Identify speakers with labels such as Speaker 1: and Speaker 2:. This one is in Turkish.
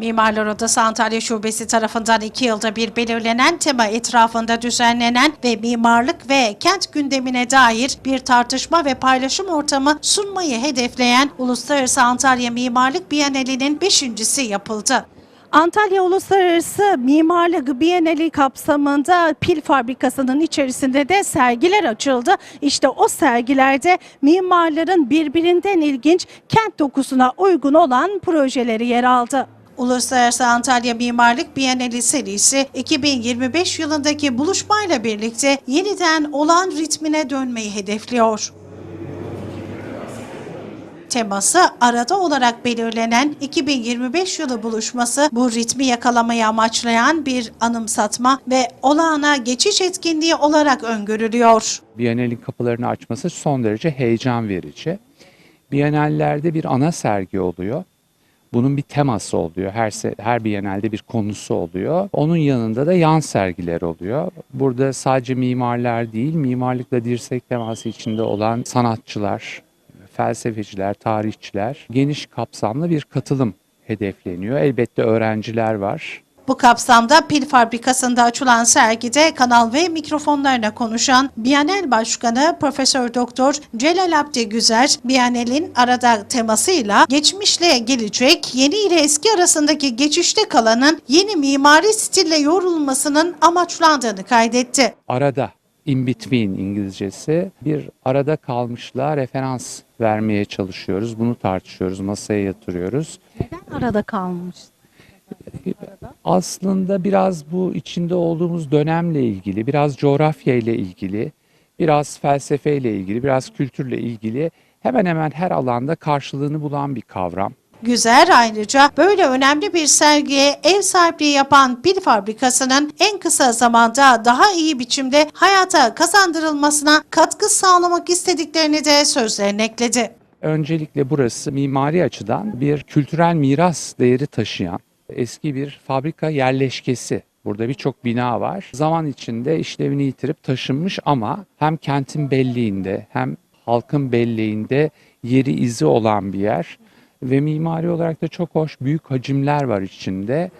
Speaker 1: Mimarlar Odası Antalya Şubesi tarafından iki yılda bir belirlenen tema etrafında düzenlenen ve mimarlık ve kent gündemine dair bir tartışma ve paylaşım ortamı sunmayı hedefleyen Uluslararası Antalya Mimarlık Bienali'nin beşincisi yapıldı. Antalya Uluslararası Mimarlık Bienali kapsamında pil fabrikasının içerisinde de sergiler açıldı. İşte o sergilerde mimarların birbirinden ilginç kent dokusuna uygun olan projeleri yer aldı. Uluslararası Antalya Mimarlık Bienali serisi 2025 yılındaki buluşmayla birlikte yeniden olan ritmine dönmeyi hedefliyor. Teması arada olarak belirlenen 2025 yılı buluşması bu ritmi yakalamayı amaçlayan bir anımsatma ve olağana geçiş etkinliği olarak öngörülüyor.
Speaker 2: Bienalin kapılarını açması son derece heyecan verici. Bienallerde bir ana sergi oluyor. Bunun bir teması oluyor. Her se- her Bienalde bir konusu oluyor. Onun yanında da yan sergiler oluyor. Burada sadece mimarlar değil, mimarlıkla dirsek teması içinde olan sanatçılar, felsefeciler, tarihçiler geniş kapsamlı bir katılım hedefleniyor. Elbette öğrenciler var.
Speaker 1: Bu kapsamda pil fabrikasında açılan sergide kanal ve mikrofonlarına konuşan Bienal Başkanı Profesör Doktor Celal Abdi Güzer, Bienal'in arada temasıyla geçmişle gelecek, yeni ile eski arasındaki geçişte kalanın yeni mimari stille yorulmasının amaçlandığını kaydetti.
Speaker 2: Arada, in between İngilizcesi bir arada kalmışlığa referans vermeye çalışıyoruz. Bunu tartışıyoruz, masaya yatırıyoruz.
Speaker 1: Neden arada kalmış?
Speaker 2: Aslında biraz bu içinde olduğumuz dönemle ilgili, biraz coğrafya ile ilgili, biraz felsefe ile ilgili, biraz kültürle ilgili hemen hemen her alanda karşılığını bulan bir kavram.
Speaker 1: Güzer ayrıca böyle önemli bir sergiye ev sahipliği yapan pil fabrikasının en kısa zamanda daha iyi biçimde hayata kazandırılmasına katkı sağlamak istediklerini de sözlerine ekledi.
Speaker 2: Öncelikle burası mimari açıdan bir kültürel miras değeri taşıyan eski bir fabrika yerleşkesi. Burada birçok bina var. Zaman içinde işlevini yitirip taşınmış ama hem kentin belleğinde hem halkın belleğinde yeri izi olan bir yer ve mimari olarak da çok hoş büyük hacimler var içinde.